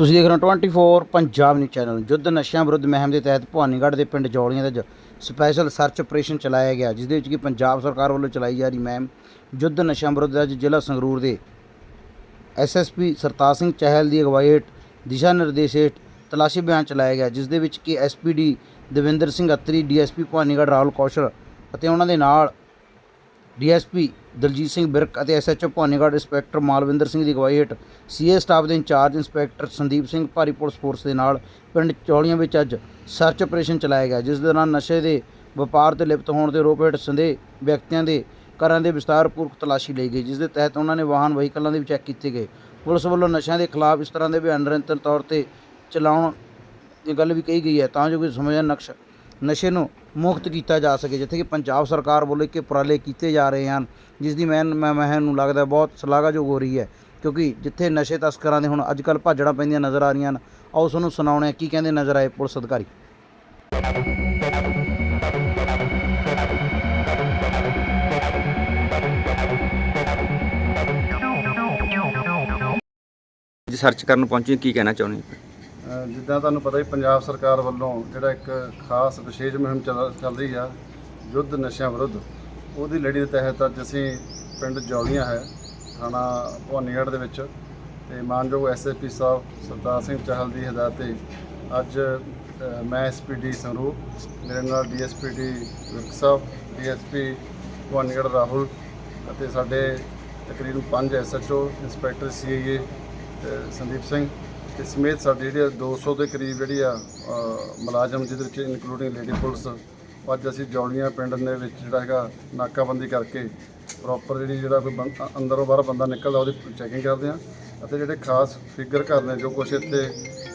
ਤੁਸੀਂ ਦੇਖ ਰਹੇ ਹੋ 24 ਪੰਜਾਬ ਨਿਊਜ਼ ਚੈਨਲ। ਯੁੱਧ ਨਸ਼ਿਆਂ ਵਿਰੁੱਧ ਮਹਿਮ ਦੇ ਤਹਿਤ ਭਵਾਨੀਗੜ੍ਹ ਦੇ ਪਿੰਡ ਜੌਲੀਆਂ ਦੇ ਅੱਜ ਸਪੈਸ਼ਲ ਸਰਚ ਆਪਰੇਸ਼ਨ ਚਲਾਇਆ ਗਿਆ, ਜਿਸ ਦੇ ਵਿੱਚ ਕਿ ਪੰਜਾਬ ਸਰਕਾਰ ਵੱਲੋਂ ਚਲਾਈ ਜਾ ਰਹੀ ਮਹਿਮ ਯੁੱਧ ਨਸ਼ਿਆਂ ਵਿਰੁੱਧ ਅੱਜ ਜ਼ਿਲ੍ਹਾ ਸੰਗਰੂਰ ਦੇ ਐਸਐਸਪੀ ਸਰਤਾਜ ਸਿੰਘ ਚਹਿਲ ਦੀ ਅਗਵਾਈ ਹੇਠ ਦਿਸ਼ਾ ਨਿਰਦੇਸ਼ ਹੇਠ ਤਲਾਸ਼ੀ ਅਭਿਆਨ ਚਲਾਇਆ ਗਿਆ, ਜਿਸ ਦੇ ਵਿੱਚ ਕਿ ਐਸਪੀਡੀ ਦਵਿੰਦਰ ਸਿੰਘ ਅੱਤਰੀ ਡੀਐਸਪੀ ਭਵਾਨੀਗੜ੍ਹ ਰਾਹੁਲ ਕੌਸ਼ਲ ਅਤੇ ਉਹਨਾਂ ਦੇ ਨਾਲ ਡੀਐਸਪੀ ਦਲਜੀਤ ਸਿੰਘ ਬਿਰਕ ਅਤੇ ਐਸਐਚਓ ਭਾਨੀਗੜ੍ਹ ਇੰਸਪੈਕਟਰ ਮਾਲਵਿੰਦਰ ਸਿੰਘ ਦੀ ਅਗਵਾਈ ਹੇਠ ਸੀਏ ਸਟਾਫ ਦੇ ਇੰਚਾਰਜ ਇੰਸਪੈਕਟਰ ਸੰਦੀਪ ਸਿੰਘ ਭਾਰੀ ਪੁਲਿਸ ਫੋਰਸ ਦੇ ਨਾਲ ਪਿੰਡ ਚੌਲੀਆਂ ਵਿੱਚ ਅੱਜ ਸਰਚ ਆਪਰੇਸ਼ਨ ਚਲਾਇਆ ਗਿਆ, ਜਿਸ ਦੌਰਾਨ ਨਸ਼ੇ ਦੇ ਵਪਾਰ ਤੇ ਲਿਪਤ ਹੋਣ ਦੇ ਆਰੋਪ ਹੇਠ ਸੰਦੇਹ ਵਿਅਕਤੀਆਂ ਦੇ ਘਰਾਂ ਦੇ ਵਿਸਤਾਰਪੂਰਵਕ ਤਲਾਸ਼ੀ ਲਈ ਗਈ, ਜਿਸ ਦੇ ਤਹਿਤ ਉਹਨਾਂ ਨੇ ਵਾਹਨ ਵਹੀਕਲਾਂ ਦੇ ਵੀ ਚੈੱਕ ਕੀਤੇ ਗਏ। ਪੁਲਿਸ ਵੱਲੋਂ ਨਸ਼ਿਆਂ ਦੇ ਖਿਲਾਫ ਇਸ ਤਰ੍ਹਾਂ ਦੇ ਅਭਿਆਨ ਨਿਰੰਤਰ ਤੌਰ ਤੇ ਚਲਾਉਣ ਦੀ ਗੱਲ ਵੀ ਕਹੀ ਗਈ ਹੈ, ਤਾਂ ਜੋ ਕਿ ਸਮਝਣ ਨਕਸ਼ ਨਸ਼ੇ ਨੂੰ ਮੁਕਤ ਕੀਤਾ ਜਾ ਸਕੇ, ਜਿੱਥੇ ਕਿ ਪੰਜਾਬ ਸਰਕਾਰ ਵੱਲੋਂ ਇੱਕ ਉਪਰਾਲੇ ਕੀਤੇ ਜਾ ਰਹੇ ਹਨ, ਜਿਸ ਦੀ ਮੈਂ ਮੈਂ ਨੂੰ ਲੱਗਦਾ ਬਹੁਤ ਸ਼ਲਾਘਾਯੋਗ ਹੋ ਰਹੀ ਹੈ, ਕਿਉਂਕਿ ਜਿੱਥੇ ਨਸ਼ੇ ਤਸਕਰਾਂ ਦੇ ਹੁਣ ਅੱਜ ਕੱਲ੍ਹ ਭਾਜੜਾਂ ਪੈਂਦੀਆਂ ਨਜ਼ਰ ਆ ਰਹੀਆਂ ਹਨ, ਆਓ ਤੁਹਾਨੂੰ ਸੁਣਾਉਣੇ ਆ ਕੀ ਕਹਿੰਦੇ ਨਜ਼ਰ ਆਏ ਪੁਲਿਸ ਅਧਿਕਾਰੀ। ਜੀ ਸਰਚ ਕਰਨ ਪਹੁੰਚੇ ਕੀ ਕਹਿਣਾ ਚਾਹੁੰਦੇ ਜਿੱਦਾਂ ਤੁਹਾਨੂੰ ਪਤਾ ਹੀ ਪੰਜਾਬ ਸਰਕਾਰ ਵੱਲੋਂ ਜਿਹੜਾ ਇੱਕ ਖਾਸ ਵਿਸ਼ੇਸ਼ ਮੁਹਿੰਮ ਚੱਲ ਚੱਲ ਰਹੀ ਆ ਯੁੱਧ ਨਸ਼ਿਆਂ ਵਿਰੁੱਧ ਉਹਦੀ ਲੜੀ ਦੇ ਤਹਿਤ ਅੱਜ ਅਸੀਂ ਪਿੰਡ ਜੌਲੀਆਂ ਹੈ ਥਾਣਾ ਭਵਾਨੀਗੜ੍ਹ ਦੇ ਵਿੱਚ ਤੇ ਮਾਨਯੋਗ ਐਸਐਸਪੀ ਸਾਹਿਬ ਸਰਦਾਰ ਸਿੰਘ ਚਾਹਲ ਦੀ ਹਦਾਇਤ ਤੇ ਅੱਜ ਅ, ਮੈਂ ਐਸਪੀਡੀ ਸੰਗਰੂਰ ਮੇਰੇ ਨਾਲ ਡੀਐਸਪੀਡੀ ਵਿਰਕ ਸਾਹਿਬ ਡੀਐਸਪੀ ਭਵਾਨੀਗੜ੍ਹ ਰਾਹੁਲ ਅਤੇ ਸਾਡੇ ਤਕਰੀਬਨ 5 SHO inspector CIA Sandeep Singh ਤੇ ਸਮੇਤ ਸਾਡੀ ਜਿਹੜੀ ਆ 200 ਦੇ ਕਰੀਬ ਜਿਹੜੀ ਆ ਅ, ਮੁਲਾਜ਼ਮ ਜਿਹਦੇ ਵਿੱਚ ਇਨਕਲੂਡਿੰਗ ਲੇਡੀ ਪੁਲਿਸ ਅੱਜ ਅਸੀਂ ਜੌਲੀਆਂ ਪਿੰਡ ਦੇ ਵਿੱਚ ਜਿਹੜਾ ਹੈਗਾ ਨਾਕਾਬੰਦੀ ਕਰਕੇ ਪ੍ਰੋਪਰ ਜਿਹੜੀ ਜਿਹੜਾ ਕੋਈ ਬੰ- ਅ- ਅੰਦਰੋਂ ਬਾਹਰ ਬੰਦਾ ਨਿਕਲਦਾ ਉਹਦੀ ਚੈਕਿੰਗ ਕਰਦੇ ਆ ਅਤੇ ਜਿਹੜੇ ਖਾਸ ਫਿਗਰ ਘਰ ਨੇ ਜੋ ਕੁਛ ਇੱਥੇ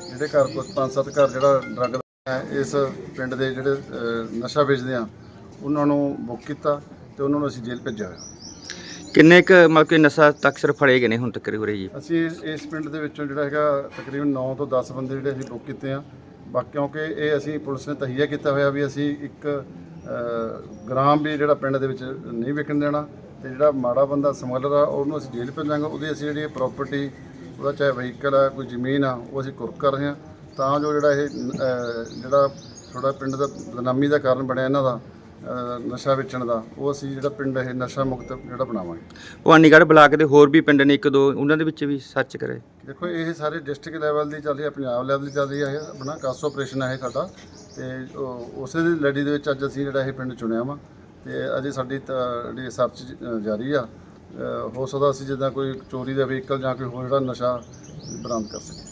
ਜਿਹੜੇ ਘਰ ਕੁਛ ਪੰਜ ਸੱਤ ਘਰ ਜਿਹੜਾ ਡਰੱਗ ਹੈ ਇਸ ਪਿੰਡ ਦੇ ਜਿਹੜੇ ਅ, ਨਸ਼ਾ ਵੇਚਦੇ ਆ ਉਹਨਾਂ ਨੂੰ ਬੁੱਕ ਕੀਤਾ ਤੇ ਉਹਨਾਂ ਨੂੰ ਅਸੀਂ ਜੇਲ੍ਹ ਭੇਜਿਆ ਹੋਇਆ। ਕਿੰਨੇ ਕ ਮਤਲਬ ਕਿ ਨਸ਼ਾ ਤੱਕ ਸਿਰ ਫੜੇ ਗਏ ਨੇ ਹੁਣ ਤੱਕ ਉਰੇ ਜੀ? ਅਸੀਂ ਇਸ- ਇਸ ਪਿੰਡ ਦੇ ਵਿੱਚੋਂ ਜਿਹੜਾ ਹੈਗਾ ਤਕਰੀਬਨ 9 ਤੋਂ 10 ਬੰਦੇ ਜਿਹੜੇ ਅਸੀਂ ਬੁੱਕ ਕੀਤੇ ਆ। ਬਾਕੀ ਕਿਉਂਕਿ ਇਹ ਅਸੀਂ ਪੁਲਿਸ ਨੇ ਤਹੀਆ ਕੀਤਾ ਹੋਇਆ ਵੀ ਅਸੀਂ ਇੱਕ ਅ, ਗ੍ਰਾਮ ਵੀ ਜਿਹੜਾ ਪਿੰਡ ਦੇ ਵਿੱਚ ਨਹੀਂ ਵਿਕਣ ਦੇਣਾ ਤੇ ਜਿਹੜਾ ਮਾੜਾ ਬੰਦਾ ਸਮਗਲਰ ਆ ਉਹਨੂੰ ਅਸੀਂ ਜੇਲ੍ਹ ਭੇਜਾਂਗੇ। ਉਹਦੀ ਅਸੀਂ ਜਿਹੜੀ ਪ੍ਰਾਪਰਟੀ ਉਹਦਾ ਚਾਹੇ ਵਹੀਕਲ ਆ ਕੋਈ ਜ਼ਮੀਨ ਆ ਉਹ ਅਸੀਂ ਕੁਰਕ ਕਰ ਰਹੇ ਹਾਂ। ਤਾਂ ਜੋ ਜਿਹੜਾ ਇਹ ਅ, ਜਿਹੜਾ ਥੋੜਾ ਪਿੰਡ ਦਾ ਬਦਨਾਮੀ ਦਾ ਕਾਰਨ ਬਣਿਆ ਇਹਨਾਂ ਦਾ ਨਸ਼ਾ ਵੇਚਣ ਦਾ ਉਹ ਅਸੀਂ ਜਿਹੜਾ ਪਿੰਡ ਇਹ ਨਸ਼ਾ ਮੁਕਤ ਜਿਹੜਾ ਬਣਾਵਾਂਗੇ। ਭਵਾਨੀਗੜ੍ਹ ਬਲਾਕ ਦੇ ਹੋਰ ਵੀ ਪਿੰਡ ਨੇ ਇੱਕ ਦੋ ਉਹਨਾਂ ਦੇ ਵਿੱਚ ਵੀ ਸਰਚ ਕਰੇ। ਦੇਖੋ ਇਹ ਸਾਰੇ ਡਿਸਟ੍ਰਿਕਟ ਲੈਵਲ ਦੀ ਚੱਲ ਰਹੀ ਹੈ ਪੰਜਾਬ ਲੈਵਲ ਦੀ ਚੱਲ ਰਹੀ ਹੈ ਇਹ ਆਪਣਾ ਕਾਸ ਆਪਰੇਸ਼ਨ ਹੈ ਇਹ ਸਾਡਾ। ਤੇ ਉਹ- ਉਸੇ ਦੀ ਲੜੀ ਦੇ ਵਿੱਚ ਅੱਜ ਅਸੀਂ ਜਿਹੜਾ ਇਹ ਪਿੰਡ ਚੁਣਿਆ ਵਾ ਤੇ ਅਜੇ ਸਾਡੀ ਤਾਂ ਜਿਹੜੀ ਸਰਚ ਜ- ਜਾਰੀ ਆ। ਅ, ਹੋ ਸਕਦਾ ਅਸੀਂ ਜਿੱਦਾਂ ਕੋਈ ਚੋਰੀ ਦਾ ਵਹੀਕਲ ਜਾਂ ਕੋਈ ਹੋਰ ਜਿਹੜਾ ਨਸ਼ਾ ਬਰਾਮਦ ਕਰ ਸਕੀਏ।